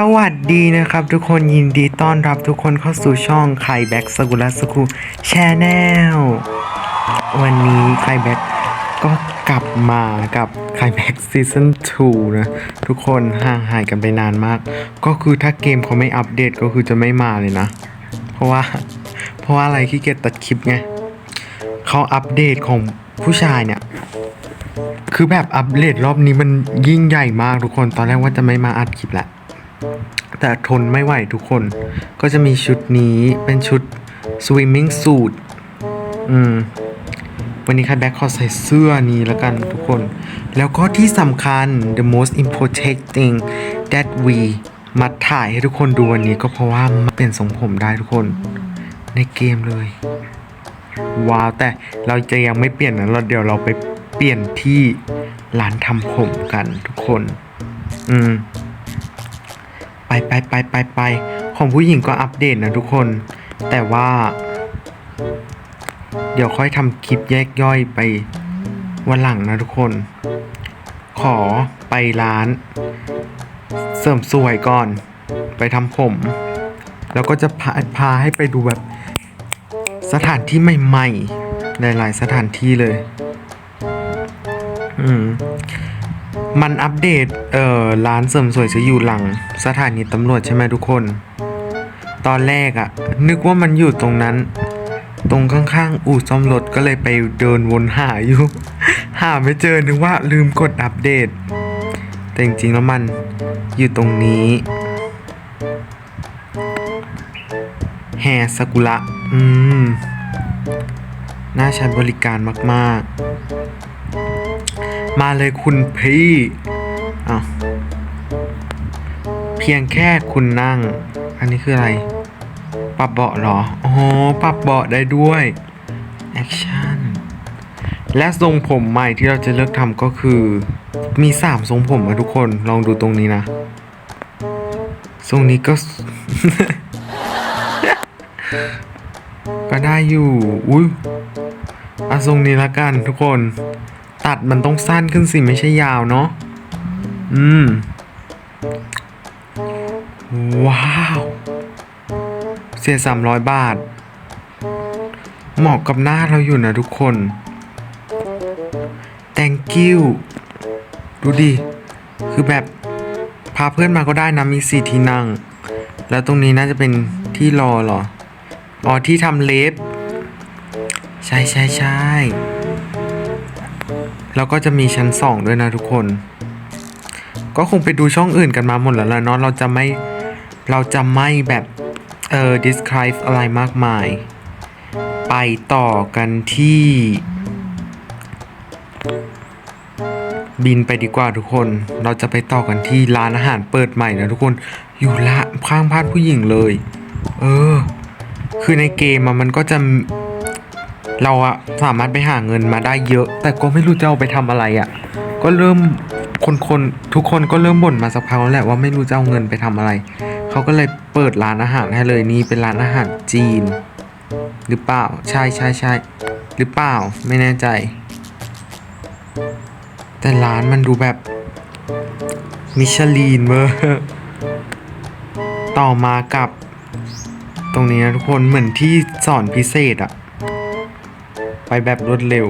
สวัสดีนะครับทุกคนยินดีต้อนรับทุกคนเข้าสู่ช่องไคแบ็กสกุลสกุแชนแนลวันนี้ไคแบ็กก็กลับมากับไคแบ็กซีซั่น2นะทุกคนห่างหายกันไปนานมาก ก็คือถ้าเกมเขาไม่อัปเดตก็คือจะไม่มาเลยนะ เพราะว่า เพราะว่าอะไรขี้เกียจตัดคลิปไงเขาอัปเดตของผู้ชายเนี่ยคือแบบอัปเดตรอบนี้มันยิ่งใหญ่มากทุกคนตอนแรกว่าจะไม่มาอัดคลิปแหละ แต่ทนไม่ไหวทุกคน ก็จะมีชุดนี้เป็นชุด swimming suit อืม วันนี้ใครแบ็คขอใส่เสื้อนี้แล้วกันทุกคน แล้วก็ที่สำคัญ the most important thing that we มาถ่ายให้ทุกคนดูวันนี้ก็เพราะว่ามันเปลี่ยนทรงผมได้ทุกคน ในเกมเลย ว้าว แต่เราจะยังไม่เปลี่ยนนะเราเดี๋ยวเราไปเปลี่ยนที่ร้านทำผมกันทุกคน อืม ไปไปไปไปไปของผู้หญิงก็อัปเดตนะทุกคน แต่ว่า เดี๋ยวค่อยทำคลิปแยกย่อยไปวันหลังนะทุกคน ขอไปร้าน เสริมสวยก่อน ไปทำผม แล้วก็จะพาพาให้ไปดูแบบสถานที่ใหม่ๆหลายๆสถานที่เลย อืม มันอัปเดต เอ่อ ร้านเสริมสวยจะอยู่หลัง สถานีตำรวจใช่ไหมทุกคน ตอนแรกอะนึกว่ามันอยู่ตรงนั้น ตรงข้างๆ อู่ซ่อมรถก็เลยไปเดินวนหาอยู่ หาไม่เจอนึกว่าลืมกดอัปเดต แต่จริงๆแล้วมันอยู่ตรงนี้แฮสกุระ อืม น่าใช้บริการมาก ๆ มาเลยคุณพี่อ้าวเพียงแค่คุณนั่ง อันนี้คืออะไร ปรับเบาะเหรออ๋อปรับเบาะได้ด้วยแอคชั่นและทรงผมใหม่ที่เราจะเลือกทำก็คือ มีสามทรงผมอะทุกคนลองดูตรงนี้นะ ทรงนี้ก็ ก็ได้อยู่ อุ้ยอาทรงนี้ละกันทุกคน ตัดมันต้องสั้นขึ้นสิไม่ใช่ยาวเนาะ อืม ว้าว เสียสามร้อยบาท เหมาะกับหน้าเราอยู่นะทุกคน thank you ดูดิ คือแบบพาเพื่อนมาก็ได้นะมีสี่ที่นั่ง แล้วตรงนี้น่าจะเป็นที่รอเหรอ อ๋อที่ทำเล็บ ใช่ใช่ใช่ แล้วก็จะมีชั้นสองด้วยนะทุกคน ก็คงไปดูช่องอื่นกันมาหมดแล้วละเนาะเราจะไม่เราจะไม่แบบเออ describe อะไรมากมาย ไปต่อกันที่ บินไปดีกว่าทุกคน เราจะไปต่อกันที่ร้านอาหารเปิดใหม่นะทุกคนอยู่ละข้างบ้านผู้หญิงเลย เออ คือในเกมมันก็จะ เราอะสามารถไปหาเงินมาได้เยอะ แต่ก็ไม่รู้จะเอาไปทำอะไรอะก็เริ่มคนคนทุกคนก็เริ่มบ่นมาสักพักแล้วแหละว่าไม่รู้จะเอาเงินไปทำอะไร เขาก็เลยเปิดร้านอาหารให้เลยนี่เป็นร้านอาหารจีน หรือเปล่าใช่ใช่ใช่หรือเปล่าไม่แน่ใจ แต่ร้านมันดูแบบมิชลีนเวอร์ต่อมากับ ตรงนี้นะทุกคนเหมือนที่สอนพิเศษอะ ไปแบบรวดเร็ว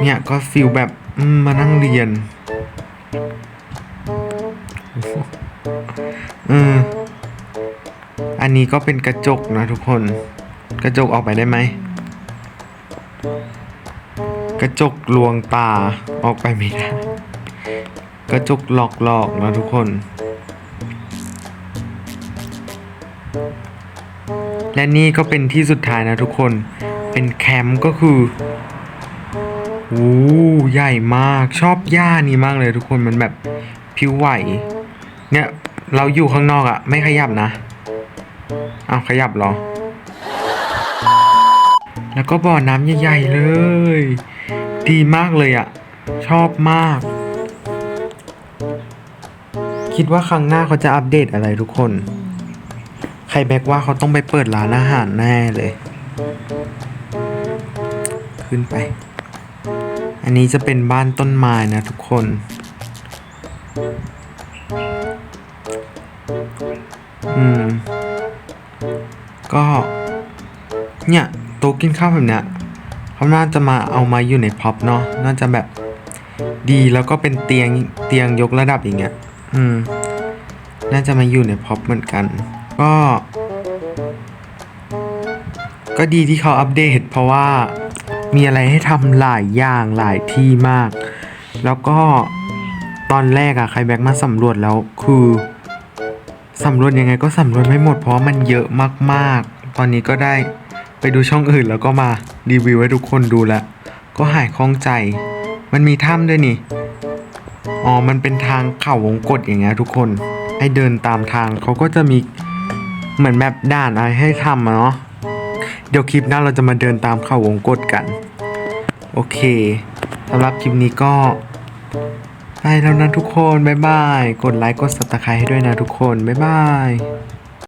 เนี่ยก็ฟิลแบบมมานั่งเรียนอืมอันนี้ก็เป็นกระจกนะทุกคน กระจกออกไปได้ไหม กระจกลวงตาออกไปไม่ได้ กระจกหลอกหลอกๆนะทุกคน และนี่ก็เป็นที่สุดท้ายนะทุกคน เป็นแคมป์ก็คือโอ้ใหญ่มากชอบหญ้านี้มากเลยทุกคนมันแบบผิวไหว เนี่ยเราอยู่ข้างนอกอะไม่ขยับนะเอ้าขยับหรอ แล้วก็บ่อน้ำใหญ่ๆเลย ดีมากเลยอะชอบมาก คิดว่าครั้งหน้าเขาจะอัปเดตอะไรทุกคน ใครแบกว่าเขาต้องไปเปิดร้านอาหารแน่เลย ขึ้นไป อันนี้จะเป็นบ้านต้นไม้นะทุกคน อืม ก็ เนี่ยโต๊ะกินข้าวแบบเนี้ยเขาน่าจะมาเอามาอยู่ในพ็อปเนาะ น่าจะแบบดีแล้วก็เป็นเตียงเตียงยกระดับอย่างเงี้ย อืม น่าจะมาอยู่ในพ็อปเหมือนกัน ก็ ก็ดีที่เขาอัปเดตเพราะว่า มีอะไรให้ทำหลายอย่างหลายที่มาก แล้วก็ตอนแรกอะใครแบ็กมาสำรวจแล้วคือสำรวจยังไงก็สำรวจไม่หมดเพราะมันเยอะมากๆ ตอนนี้ก็ได้ไปดูช่องอื่นแล้วก็มารีวิวให้ทุกคนดูแล้วก็หายคล่องใจ มันมีถ้ำด้วยนี่ อ๋อ มันเป็นทางเข่าวงกฏอย่างเงี้ยทุกคน ให้เดินตามทางเขาก็จะมีเหมือนแบบด่านอะไรให้ทำอะเนาะ เดี๋ยวคลิปหน้าเราจะมาเดินตามเข่าวงกฏกัน โอเคสำหรับคลิปนี้ก็ไปแล้วนะทุกคน บ๊ายบาย กดไลค์ กด subscribe ให้ด้วยนะทุกคน บ๊ายบาย